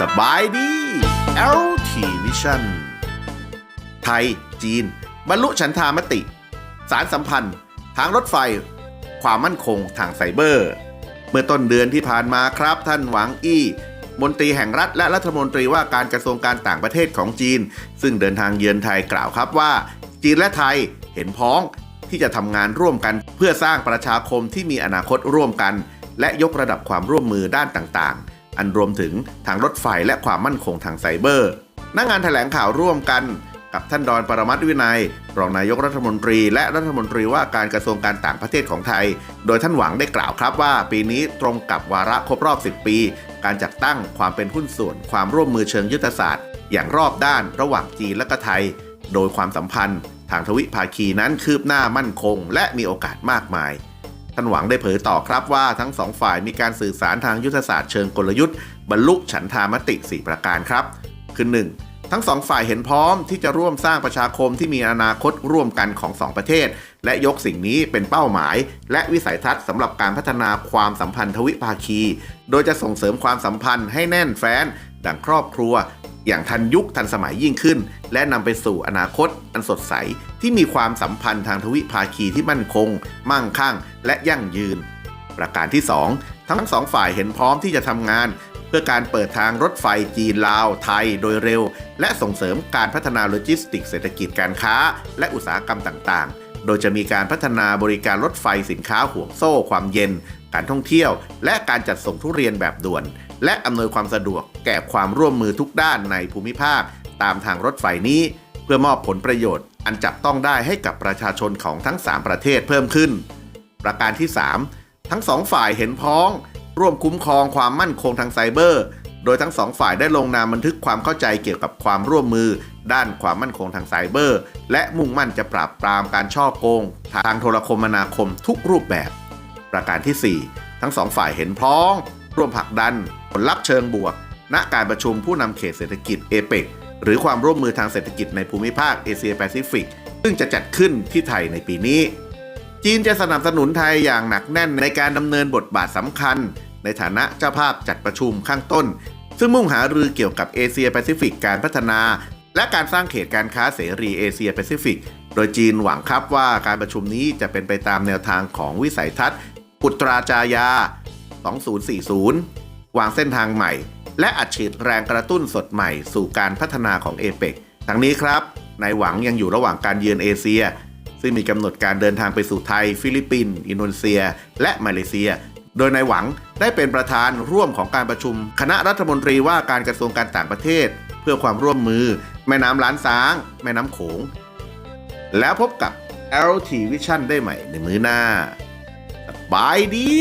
สบายดี LT Vision ไทย จีน บรรลุฉันทามติ สารสัมพันธ์ ทางรถไฟ ความมั่นคงทางไซเบอร์ เมื่อต้นเดือนที่ผ่านมาครับท่านหวังอี้ มนตรีแห่งรัฐและรัฐมนตรีว่าการกระทรวงการต่างประเทศของจีน ซึ่งเดินทางเยือนไทยกล่าวครับว่า จีนและไทยเห็นพ้องที่จะทำงานร่วมกันเพื่อสร้างประชาคมที่มีอนาคตร่วมกัน และยกระดับความร่วมมือด้านต่างๆ อันรวมถึงทางรถไฟและความมั่นคงทางไซเบอร์นักงานแถลงข่าวร่วมกัน กับท่านดอนปรมัตถ์วินัย รองนายกรัฐมนตรี และรัฐมนตรีว่าการกระทรวงการต่างประเทศของไทย โดยท่านหวังได้กล่าวครับว่า ปีนี้ตรงกับวาระครบรอบ 10 ปี การจัดตั้งความเป็นหุ้นส่วน ความร่วมมือเชิงยุทธศาสตร์ อย่างรอบด้านระหว่างจีนและก็ไทย โดยความสัมพันธ์ ทางทวิภาคีนั้นคืบหน้ามั่นคง และมีโอกาสมากมายท่านหวังได้เผยต่อครับว่าทั้งสองฝ่ายมีการสื่อสารทางยุทธศาสตร์เชิงกลยุทธ์บรรลุฉันทามติ 4 ประการครับ คือ 1. ทั้งสองฝ่ายเห็นพร้อมที่จะร่วมสร้างประชาคมที่มีอนาคตร่วมกันของสองประเทศ และยกสิ่งนี้เป็นเป้าหมาย และวิสัยทัศน์สำหรับการพัฒนาความสัมพันธ์ทวิภาคี โดยจะส่งเสริมความสัมพันธ์ให้แน่นแฟ้นดังครอบครัว อย่างทันยุคทันสมัยยิ่งขึ้น และนำไปสู่อนาคตอันสดใส ที่มีความสัมพันธ์ทางทวิภาคีที่มั่นคง มั่งคั่ง และยั่งยืน ประการที่ 2 ทั้งสองฝ่ายเห็นพร้อมที่จะทำงาน เพื่อการเปิดทางรถไฟจีนลาวไทยโดยเร็ว และส่งเสริมการพัฒนาโลจิสติกส์เศรษฐกิจการค้า และอุตสาหกรรมต่างๆ โดยจะมีการพัฒนาบริการรถไฟสินค้าห่วงโซ่ความเย็น การท่องเที่ยว และการจัดส่งทุเรียนแบบด่วน และอำนวยความสะดวกแก่ความร่วมมือทุกด้านในภูมิภาค ตามทางรถไฟนี้ เพื่อมอบผลประโยชน์ อันจับต้องได้ให้กับประชาชนของทั้ง 3 ประเทศเพิ่มขึ้น ประการที่ 3 ทั้งสองฝ่ายเห็นพ้อง ร่วมคุ้มครองความมั่นคงทางไซเบอร์ โดยทั้งสองฝ่ายได้ลงนามบันทึกความเข้าใจเกี่ยวกับความร่วมมือ ด้านความมั่นคงทางไซเบอร์ และมุ่งมั่นจะปราบปรามการช่อโกง ทางโทรคมนาคมทุกรูปแบบ ประการทีสี่ 4 ทั้งสองฝ่ายเห็นพ้อง ร่วมผลักดัน ผลลัพธ์เชิงบวก ณการประชุมผู้นำเขตเศรษฐกิจเอเปกหรือความร่วมมือทางเศรษฐกิจในภูมิภาคเอเชียแปซิฟิกซึ่งจะจัดขึ้นที่ไทยในปีนี้จีนจะสนับสนุนไทยอย่างหนักแน่นในการดำเนินบทบาทสำคัญ ในฐานะเจ้าภาพจัดประชุมข้างต้น ซึ่งมุ่งหารือเกี่ยวกับเอเชียแปซิฟิกการพัฒนา และการสร้างเขตการค้าเสรีเอเชียแปซิฟิกโดยจีนหวังครับว่าการประชุมนี้จะเป็นไปตามแนวทางของวิสัยทัศน์อุตราจายา 2040 วางเส้นทางใหม่ และอัดฉีดแรงกระตุ้นสดใหม่สู่การพัฒนาของเอเปกทั้งนี้ครับนายหวังยังอยู่ระหว่างการเยือนเอเชีย ซึ่งมีกำหนดการเดินทางไปสู่ไทย ฟิลิปปินส์อินโดนีเซีย และมาเลเซีย โดยนายหวังได้เป็นประธานร่วมของการประชุม คณะรัฐมนตรีว่าการกระทรวงการต่างประเทศ เพื่อความร่วมมือ แม่น้ำล้านซ้าง แม่น้ำโขง แล้วพบกับ LT Vision ได้ใหม่ในมื้อหน้าบายดี